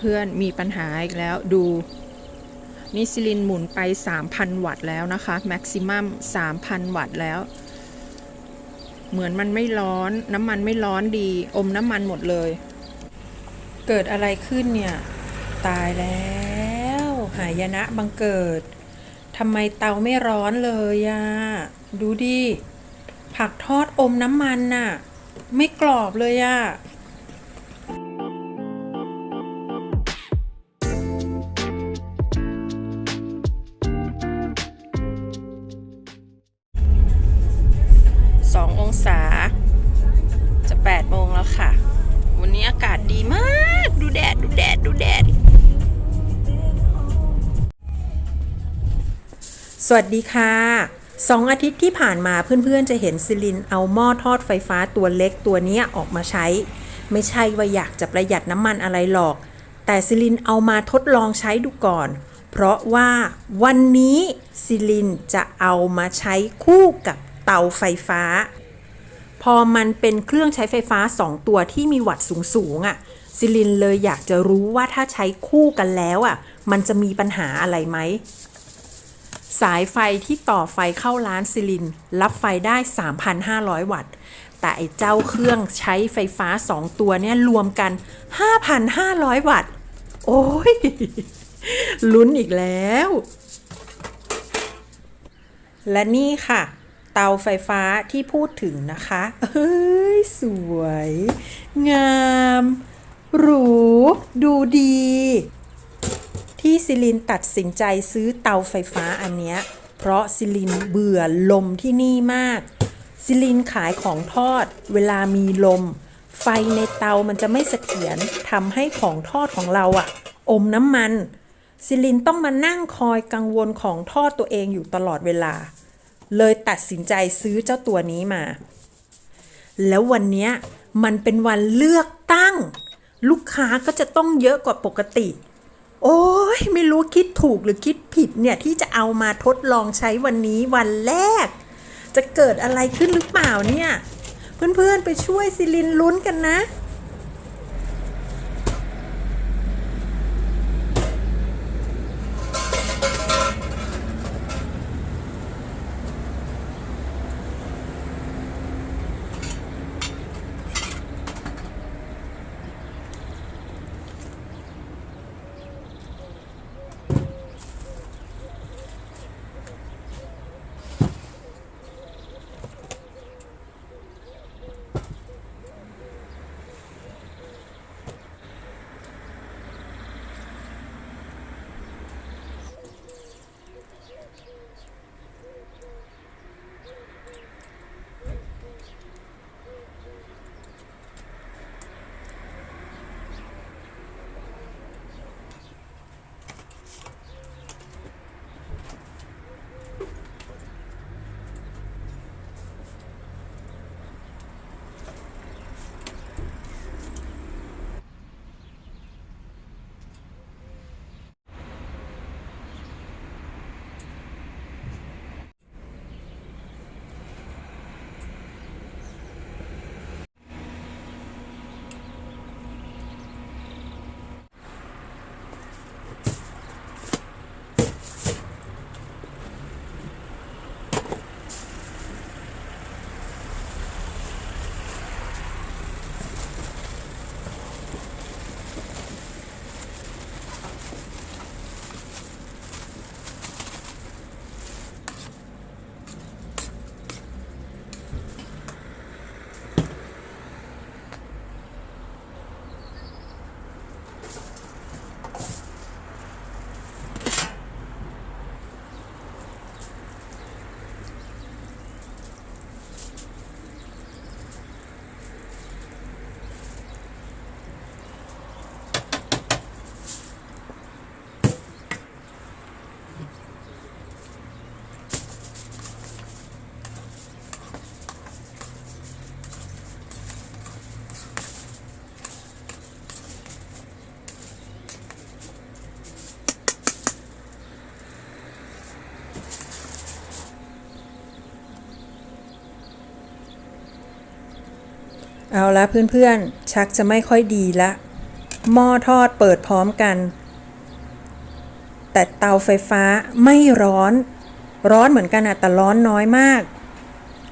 เพื่อนๆมีปัญหาอีกแล้วดูนิซิลินหมุนไป 3,000 วัตต์แล้วนะคะแม็กซิมัม3,000 วัตต์แล้ว เหมือนมันไม่ร้อนน้ำมันไม่ร้อนดี อมน้ำมันหมดเลย เกิดอะไรขึ้นเนี่ย ตายแล้ว หายนะบังเกิดทำไมเตาไม่ร้อนเลยอะดูดิ ผักทอดอมน้ำมันน่ะ ไม่กรอบเลยอะ องศา จะแปดโมงแล้วค่ะ วันนี้อากาศดีมาก ดูแดด ดูแดด ดูแดด สวัสดีค่ะสองอาทิตย์ที่ผ่านมาเพื่อนๆจะเห็นซิลินเอาหม้อทอดไฟฟ้าตัวเล็กตัวนี้ออกมาใช้ ไม่ใช่ว่าอยากจะประหยัดน้ำมันอะไรหรอก แต่ซิลินเอามาทดลองใช้ดูก่อน เพราะว่าวันนี้ซิลินจะเอามาใช้คู่กับเตาไฟฟ้า พอมันเป็นเครื่องใช้ไฟฟ้า 2 ตัวที่มีวัตต์สูงๆอะ่ะซิลินเลยอยากจะรู้ว่าถ้าใช้คู่กันแล้วอะ่ะ มันจะมีปัญหาอะไรไหม สายไฟที่ต่อไฟเข้าร้านซิลิน รับไฟได้ 3,500 วัตต์ แต่ไอ้เจ้าเครื่องใช้ไฟฟ้า 2 ตัวเนี่ยรวมกัน 5,500 วัตต์ โอ้ย ลุ้นอีกแล้ว และนี่ค่ะ เตาไฟฟ้าที่พูดถึงนะคะ เอ้ย สวย งาม หรู ดูดี ที่ซิลินตัดสินใจซื้อเตาไฟฟ้าอันเนี้ย เพราะซิลินเบื่อลมที่นี่มาก ซิลินขายของทอด เวลามีลม ไฟในเตามันจะไม่เสถียรทำให้ของทอดของเราอะอมน้ำมัน ซิลินต้องมานั่งคอยกังวลของทอดตัวเองอยู่ตลอดเวลา เลยตัดสินใจซื้อเจ้าตัวนี้มา แล้ววันนี้มันเป็นวันเลือกตั้ง ลูกค้าก็จะต้องเยอะกว่าปกติ โอ้ยไม่รู้คิดถูกหรือคิดผิดเนี่ย ที่จะเอามาทดลองใช้วันนี้วันแรก จะเกิดอะไรขึ้นหรือเปล่าเนี่ย เพื่อนๆไปช่วยซิลินลุ้นกันนะ เอาละเพื่อนๆ ชักจะไม่ค่อยดีละ หม้อทอดเปิดพร้อมกัน แต่เตาไฟฟ้าไม่ร้อน ร้อนเหมือนกันอะแต่ร้อนน้อยมาก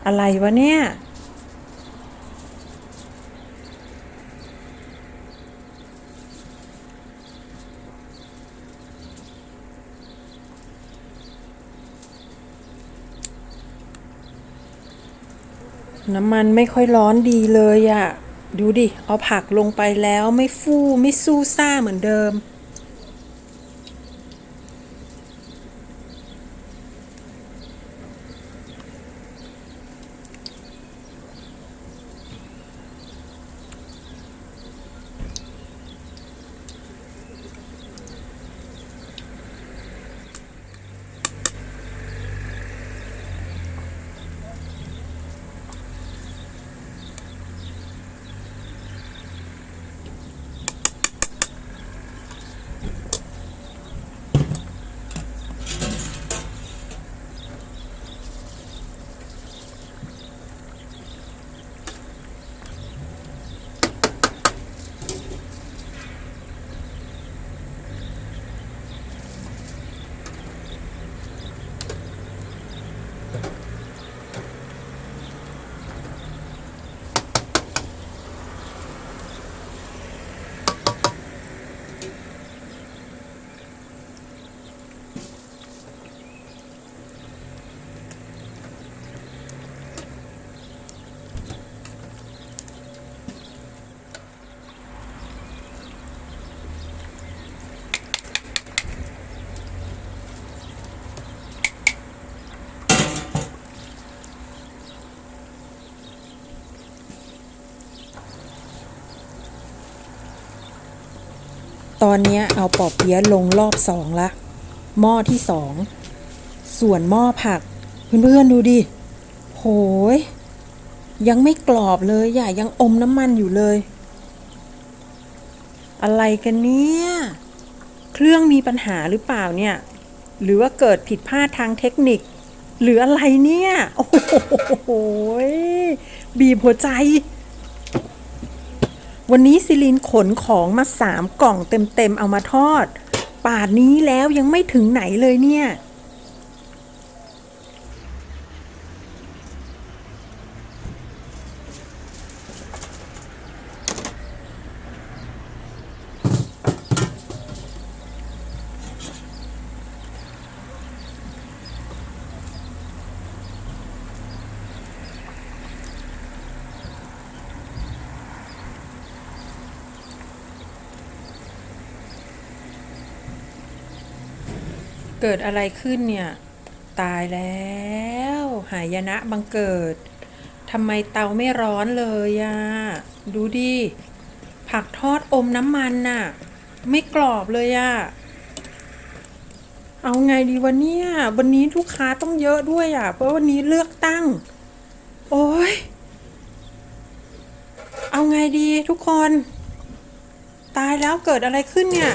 อะไรวะเนี่ย น้ำมันไม่ค่อยร้อนดีเลยอะดูดิ เอาผักลงไปแล้วไม่ฟู่ไม่สู้ซ่าเหมือนเดิม ตอนนี้เอาปอบเปี๊ยะลงรอบสองละ หม้อที่สอง ส่วนหม้อผัก เพื่อนๆดูดิ โหย ยังไม่กรอบเลยอย่ายังอมน้ำมันอยู่เลย อะไรกันเนี่ย เครื่องมีปัญหาหรือเปล่าเนี่ย หรือว่าเกิดผิดพลาดทางเทคนิค หรืออะไรเนี่ย โอ้โหบีบหัวใจ วันนี้ซิลินขนของมาสามกล่องเต็มๆเอามาทอด ป่านนี้แล้วยังไม่ถึงไหนเลยเนี่ย เกิดอะไรขึ้นเนี่ย ตายแล้ว หายนะบังเกิดทำไมเตาไม่ร้อนเลยอะดูดิผักทอดอมน้ำมันน่ะ ไม่กรอบเลยอะเอาไงดีวะเนี่ยวันนี้ลูกค้าต้องเยอะด้วยอะเพราะวันนี้เลือกตั้ง โอ้ยเอาไงดีทุกคน ตายแล้วเกิดอะไรขึ้นเนี่ย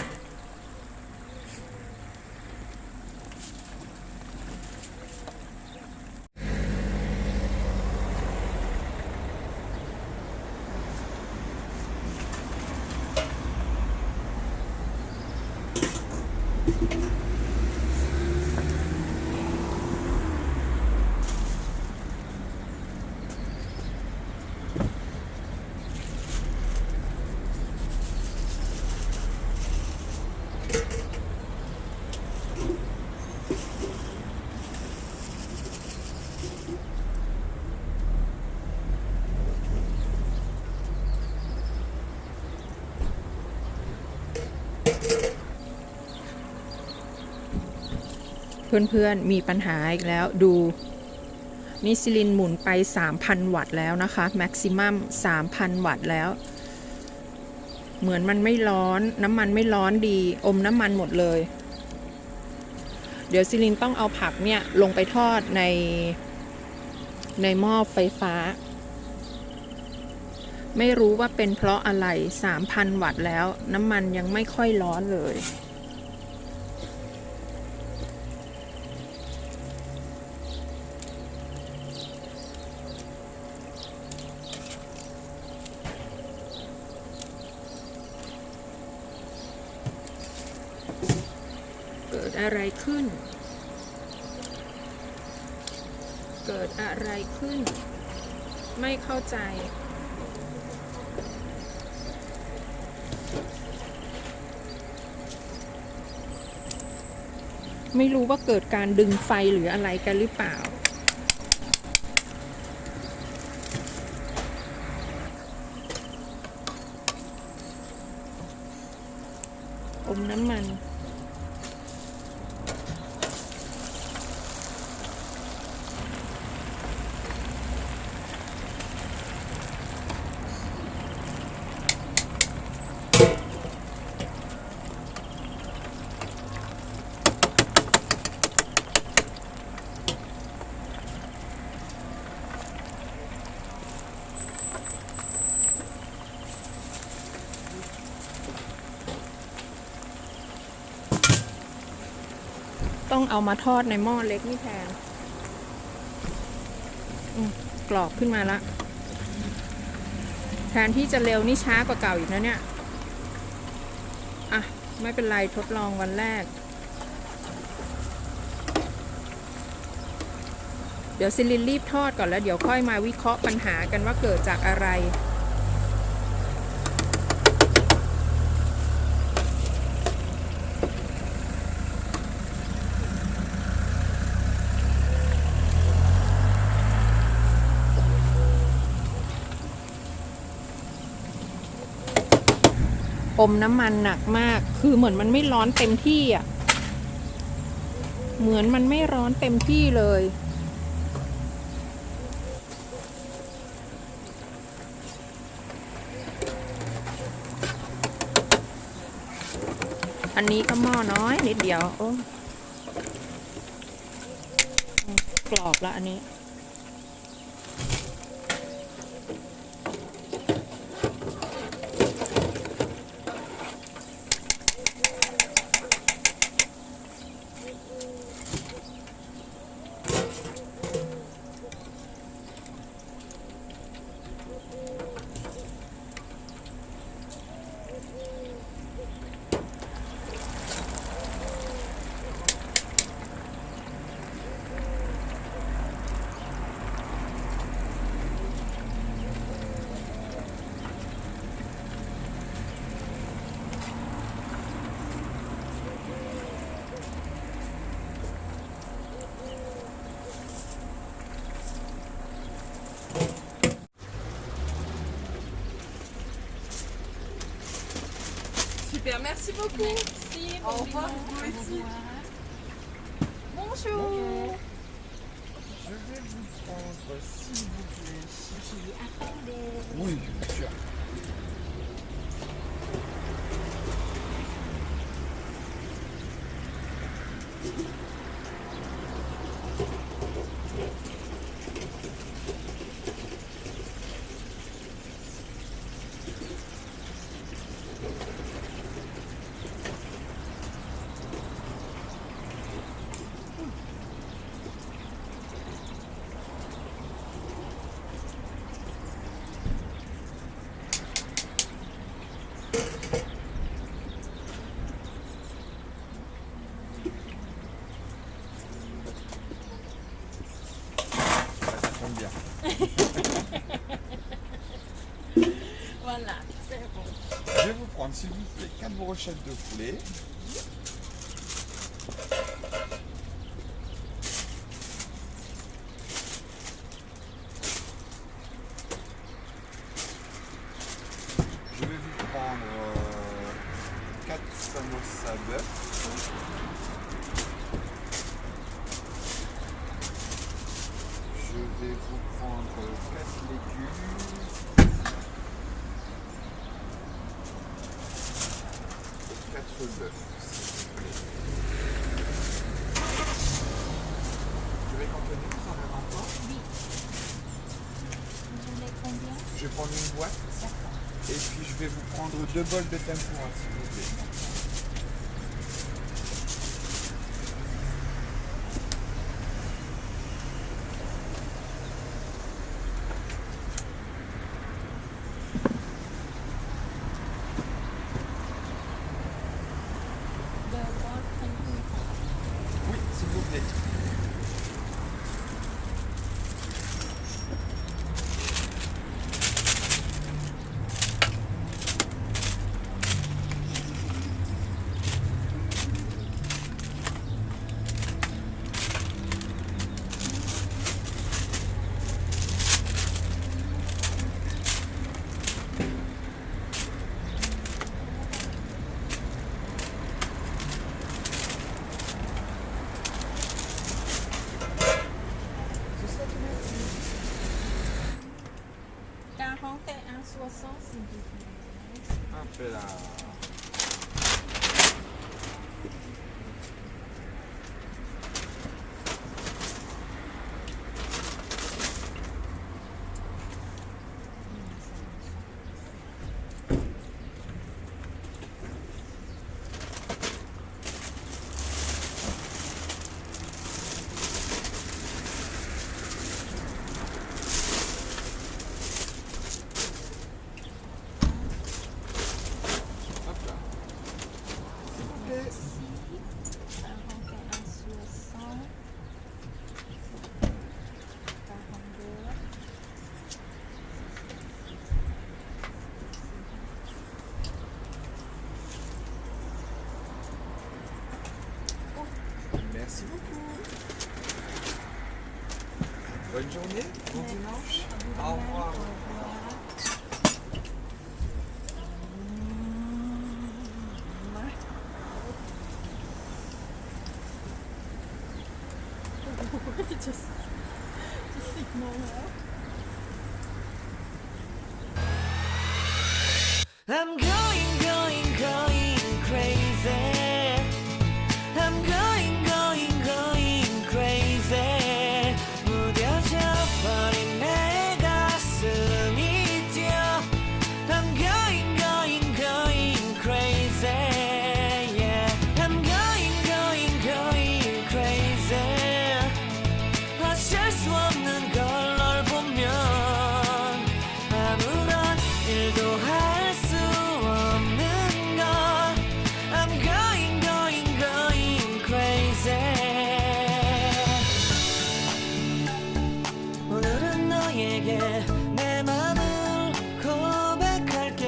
เพื่อนๆมีปัญหาอีกแล้วดูนิซิลินหมุนไป 3,000 วัตต์แล้วนะคะแม็กซิมัม3,000 วัตต์แล้ว เหมือนมันไม่ร้อนน้ำมันไม่ร้อนดี อมน้ำมันหมดเลย เดี๋ยวซิลินต้องเอาผักเนี่ย ลงไปทอดในในหม้อไฟฟ้า ไม่รู้ว่าเป็นเพราะอะไร 3,000 วัตต์แล้ว น้ำมันยังไม่ค่อยร้อนเลย ดอะไรขึ้น เกิดอะไรขึ้น ไม่เข้าใจ ไม่รู้ว่าเกิดการดึงไฟหรืออะไรกันหรือเปล่า อมน้ำมัน ต้องเอามาทอดในหม้อเล็กนี่แทนกรอบขึ้นมาละ แทนที่จะเร็วนี่ช้ากว่าเก่าอีกนะเนี่ย อะ ไม่เป็นไรทดลองวันแรก เดี๋ยวซิลินรีบทอดก่อนแล้วเดี๋ยวค่อยมาวิเคราะห์ปัญหากันว่าเกิดจากอะไร มน้ำมันหนักมาก คือเหมือนมันไม่ร้อนเต็มที่อะ เหมือนมันไม่ร้อนเต็มที่เลย อันนี้ก็หม้อน้อยนิดเดียว โอ้กรอบละอันนี้ Super, merci beaucoup. Merci, Au revoir. Merci. Bonjour. Je vais vous prendre, s'il vous plaît. Oui, bien sûr. prochaine de foulée. Et puis je vais vous prendre deux bols de tempura, s'il vous plaît. 对的。Merci beaucoup. Bonne journée, bon dimanche. Au revoir. 너에게 내 맘을 고백할게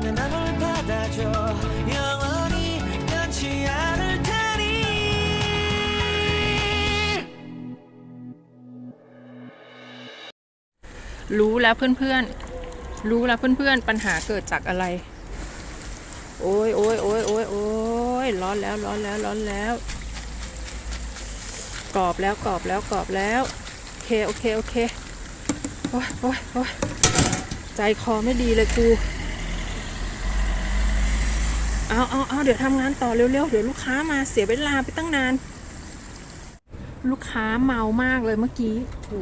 내 맘을 받아줘 영원히 변치 않을 테니 รู้แล้วเพื่อนๆ รู้แล้วเพื่อนๆ ปัญหาเกิดจากอะไร โอ้ยโอ้ยโอ้ยโอ้ยโอ้ยร้อนแล้วร้อนแล้วร้อนแล้ว กรอบแล้วกรอบแล้วกรอบแล้ว โอเค โอเค โอเค โอ้ยโอ้ยโอ้ยใจคอไม่ดีเลยกูเอาเอาเอาเดี๋ยวทำงานต่อเร็วๆ เดี๋ยวลูกค้ามาเสียเวลาไปตั้งนาน ลูกค้าเมามากเลยเมื่อกี้โห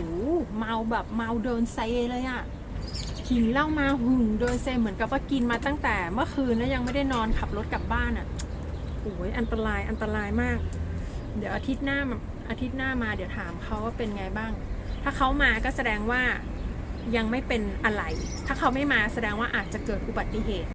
เมาแบบเมาเดินเซเลยอะกินเหล้ามาหึงเดินเซเหมือนกับว่ากินมาตั้งแต่เมื่อคืนแล้วยังไม่ได้นอนขับรถกลับบ้านอะโอ้ยอันตรายอันตรายมาก เดี๋ยวอาทิตย์หน้า อาทิตย์หน้ามาเดี๋ยวถามเขาว่าเป็นไงบ้าง ถ้าเขามาก็แสดงว่ายังไม่เป็นอะไร ถ้าเขาไม่มาแสดงว่าอาจจะเกิดอุบัติเหตุ